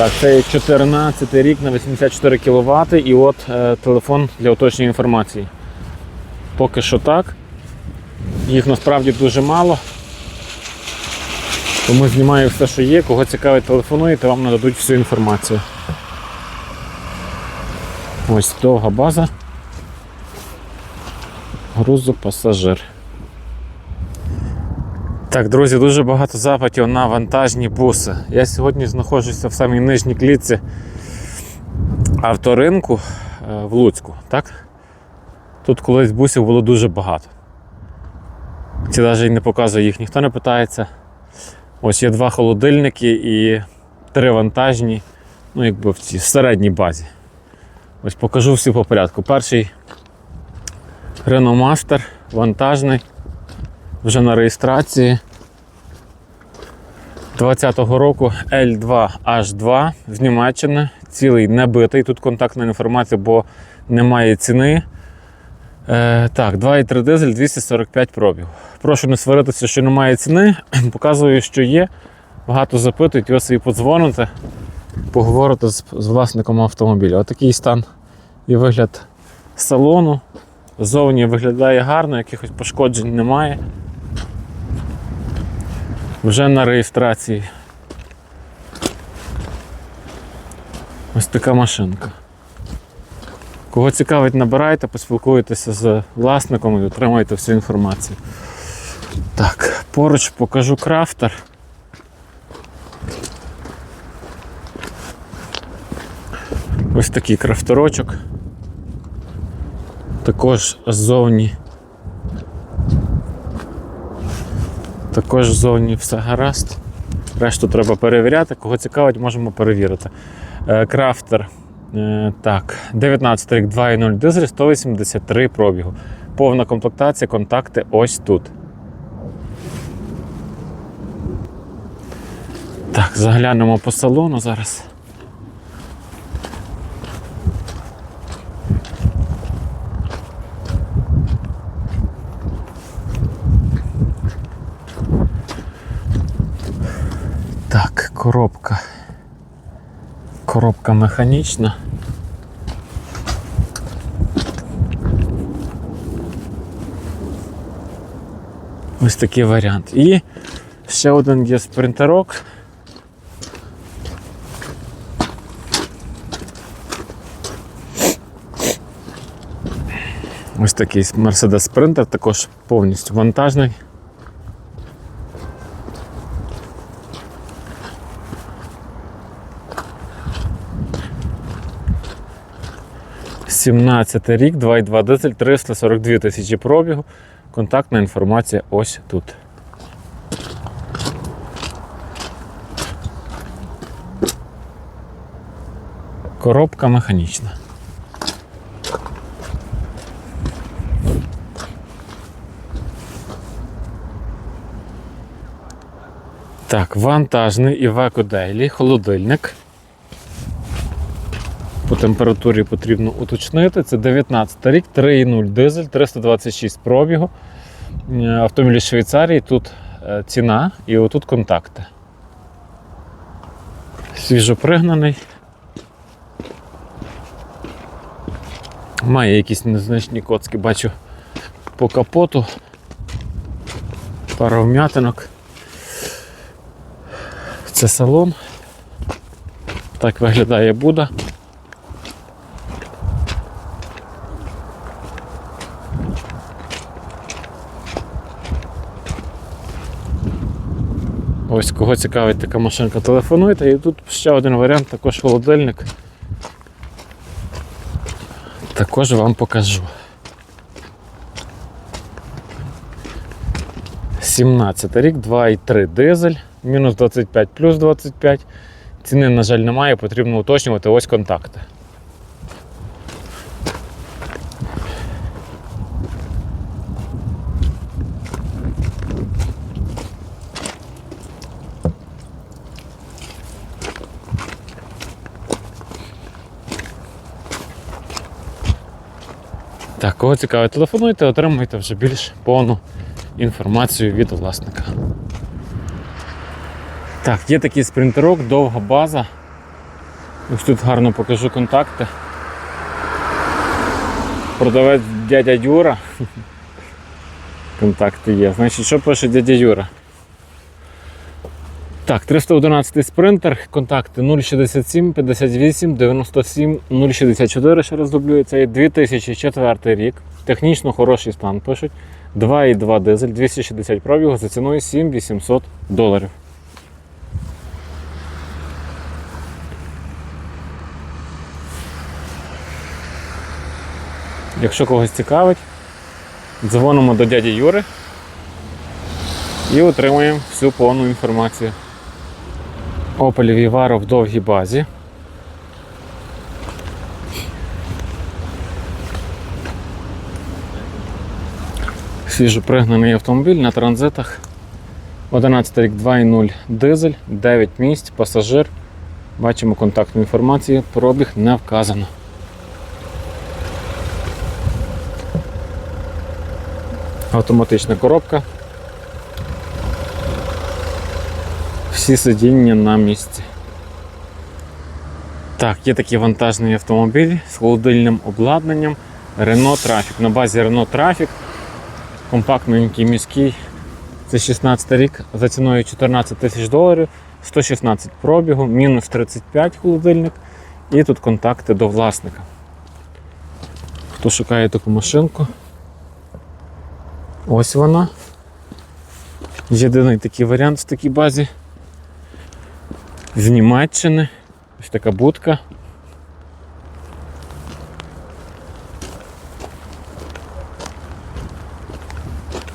Так, це 14 рік на 84 кВт і от е, телефон для уточнення інформації. Поки що так. Їх насправді дуже мало. Тому знімаю все, що є. Кого цікавить, телефонуєте, вам нададуть всю інформацію. Ось довга база. Грузопасажир. Так, друзі, дуже багато запитів на вантажні буси. Я сьогодні знаходжуся в самій нижній клітці авторинку е, в Луцьку. Так? Тут колись бусів було дуже багато. Ці навіть не показує їх, ніхто не питається. Ось є два холодильники і три вантажні, ну якби в цій середній базі. Ось покажу всі по порядку. Перший Master вантажний вже на реєстрації 20-го року L2H2 з Німеччини. Цілий не битий. Тут контактна інформація, бо немає ціни. Е, так, 2,3 дизель 245 пробіг. Прошу не сваритися, що немає ціни. Показую, що є. Багато запитують, ви собі подзвоните, поговорите з, з власником автомобіля. Отакий стан і вигляд салону. Зовні виглядає гарно, якихось пошкоджень немає. Вже на реєстрації. Ось така машинка. Кого цікавить, набирайте, поспілкуйтеся з власником і отримайте всю інформацію. Так, поруч покажу крафтер. Ось такий крафтерочок. Також ззовні. Також ззовні все гаразд. Решту треба перевіряти. Кого цікавить, можемо перевірити. Е, Крафтер. е, Так, 19 рік 2.0 дизель, 183 пробігу. Повна комплектація, контакти ось тут. Так, заглянемо по салону зараз. Так, коробка. Коробка механічна. Ось такий варіант. І ще один є спринтерок. Ось такий Mercedes Sprinter, також повністю вантажний. Сімнадцятий рік, 2,2 дизель, 342 тисячі пробігу. Контактна інформація ось тут. Коробка механічна. Так, вантажний Iveco Daily, холодильник. По температурі потрібно уточнити. Це 19 рік, 3,0 дизель, 326 пробігу. Е, Автомобіль з Швейцарії, тут е, ціна і отут контакти. Свіжопригнаний. Має якісь незначні коцки, бачу по капоту. Пара вм'ятинок. Це салон. Так виглядає Буда. Ось кого цікавить така машинка, телефонуйте. І тут ще один варіант, також холодильник. Також вам покажу. 17 рік, 2,3 дизель, мінус 25 плюс 25. Ціни, на жаль, немає, потрібно уточнювати ось контакти. Так, кого цікавить, телефонуйте, отримуйте вже більш повну інформацію від власника. Так, є такий спринтерок, довга база. Ось тут гарно покажу контакти. Продавець дядя Юра. Контакти є. Значить, що пише дядя Юра? Так, 311 спринтер, контакти 067 58 97 064, ще раз дублюю, це є 2004 рік. Технічно хороший стан пишуть. 2,2 дизель, 260 пробігу за ціною 7800 доларів. Якщо когось цікавить, дзвонимо до дяді Юри і отримуємо всю повну інформацію. Opel Vivaro в довгій базі. Свіжопригнаний автомобіль на транзитах. 11 рік 2.0 дизель, 9 місць, пасажир. Бачимо контактну інформацію, пробіг не вказано. Автоматична коробка. Всі сидіння на місці. Так, є такий вантажний автомобіль з холодильним обладнанням Renault Traffic. На базі Renault Traffic. Компактненький міський. Це 16 рік за ціною 14 тисяч доларів, 116 пробігу, мінус 35 холодильник. І тут контакти до власника. Хто шукає таку машинку? Ось вона. Єдиний такий варіант в такій базі. З Німеччини. Ось така будка.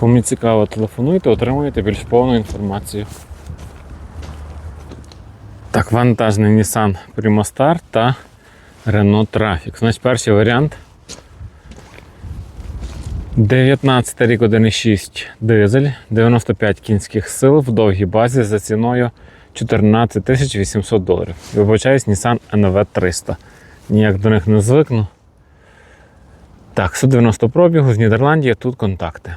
Кому цікаво, телефонуйте, отримуєте більш повну інформацію. Так, вантажний Nissan Primastar та Renault Traffic. Значить, перший варіант. 19 рік 1,6 дизель, 95 кінських сил в довгій базі за ціною 14 800 доларів. Вибачаюсь, Nissan NV 300. Ніяк до них не звикну. Так, 190 пробігу з Нідерландії, тут контакти.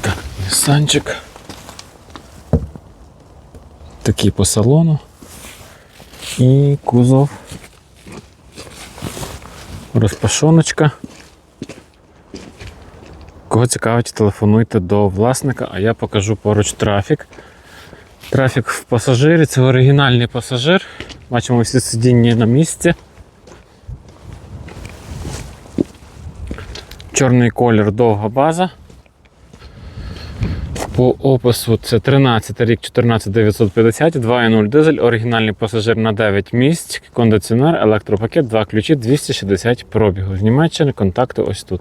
Так, Нісанчик. Такий по салону. І кузов. Розпашоночка. Кого цікавить, телефонуйте до власника, а я покажу поруч трафік. Трафік в пасажирі, це оригінальний пасажир. Бачимо всі сидіння на місці. Чорний колір, довга база. По опису це 13 рік 14950, 2.0 дизель, оригінальний пасажир на 9 місць, кондиціонер, електропакет, 2 ключі, 260 пробігу. З Німеччини контакти ось тут.